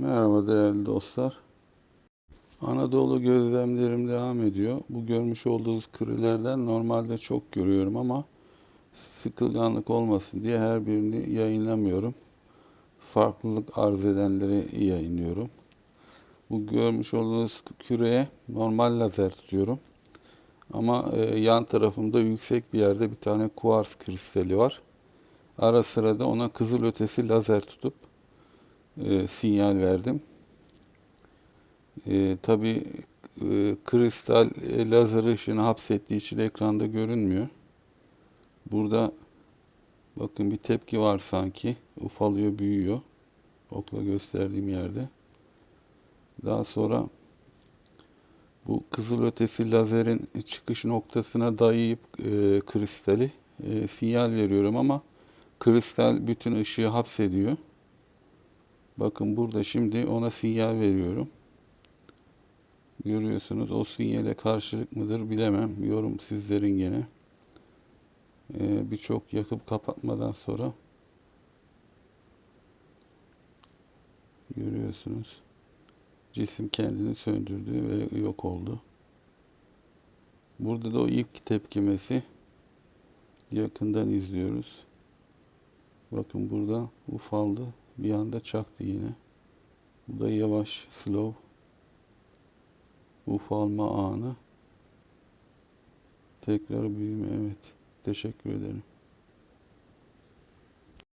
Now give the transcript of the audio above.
Merhaba değerli dostlar. Anadolu gözlemlerim devam ediyor. Bu görmüş olduğunuz kürelerden normalde çok görüyorum ama sıkılganlık olmasın diye her birini yayınlamıyorum. Farklılık arz edenleri yayınlıyorum. Bu görmüş olduğunuz küreye normal lazer tutuyorum. Ama e, yan tarafımda yüksek bir yerde bir tane kuars kristali var. Ara sıra da ona kızıl ötesi lazer tutup e, sinyal verdim. E, tabii e, kristal e, lazer ışını hapsettiği için ekranda görünmüyor. Burada bakın bir tepki var sanki. Ufalıyor, büyüyor. Okla gösterdiğim yerde. Daha sonra bu kızıl ötesi lazerin çıkış noktasına dayayıp e, kristali e, sinyal veriyorum ama kristal bütün ışığı hapsediyor. Bakın burada şimdi ona sinyal veriyorum. Görüyorsunuz o sinyale karşılık mıdır bilemem. Yorum sizlerin gene. Ee, Birçok yakıp kapatmadan sonra görüyorsunuz. Cisim kendini söndürdü ve yok oldu. Burada da o ilk tepkimesi yakından izliyoruz. Bakın burada ufaldı. Bir anda çaktı yine. Bu da yavaş, slow. Ufalma anı. Tekrar büyüme, evet. Teşekkür ederim.